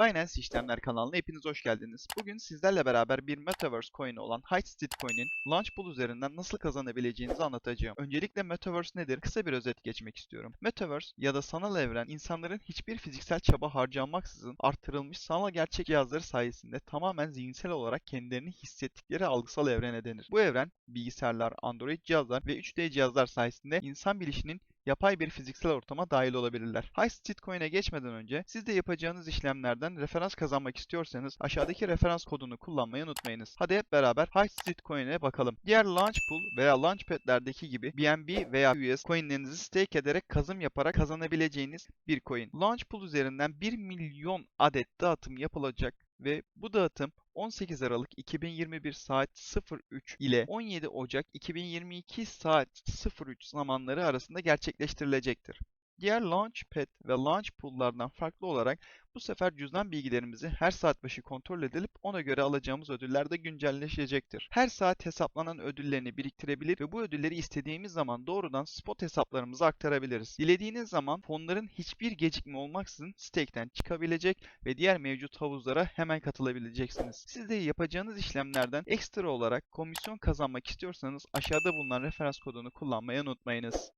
Binance İşlemler kanalına hepiniz hoş geldiniz. Bugün sizlerle beraber bir Metaverse coin'i olan Hypeseed coin'in Launch Pool üzerinden nasıl kazanabileceğinizi anlatacağım. Öncelikle Metaverse nedir? Kısa bir özet geçmek istiyorum. Metaverse ya da sanal evren insanların hiçbir fiziksel çaba harcanmaksızın artırılmış sanal gerçek cihazları sayesinde tamamen zihinsel olarak kendilerini hissettikleri algısal evrene denir. Bu evren bilgisayarlar, Android cihazlar ve 3D cihazlar sayesinde insan bilişinin yapay bir fiziksel ortama dahil olabilirler. High Street Coin'e geçmeden önce siz de yapacağınız işlemlerden referans kazanmak istiyorsanız aşağıdaki referans kodunu kullanmayı unutmayınız. Hadi hep beraber High Street Coin'e bakalım. Diğer Launch Pool veya Launchpad'lerdeki gibi BNB veya US coinlerinizi stake ederek kazım yaparak kazanabileceğiniz bir coin. Launch Pool üzerinden 1 milyon adet dağıtım yapılacak ve bu dağıtım 18 Aralık 2021 saat 03 ile 17 Ocak 2022 saat 03 zamanları arasında gerçekleştirilecektir. Diğer Launchpad ve Launch Pool'lardan farklı olarak bu sefer cüzdan bilgilerimizi her saat başı kontrol edilip ona göre alacağımız ödüller de güncelleşecektir. Her saat hesaplanan ödüllerini biriktirebilir ve bu ödülleri istediğimiz zaman doğrudan spot hesaplarımıza aktarabiliriz. Dilediğiniz zaman fonların hiçbir gecikme olmaksızın stake'ten çıkabilecek ve diğer mevcut havuzlara hemen katılabileceksiniz. Siz de yapacağınız işlemlerden ekstra olarak komisyon kazanmak istiyorsanız aşağıda bulunan referans kodunu kullanmayı unutmayınız.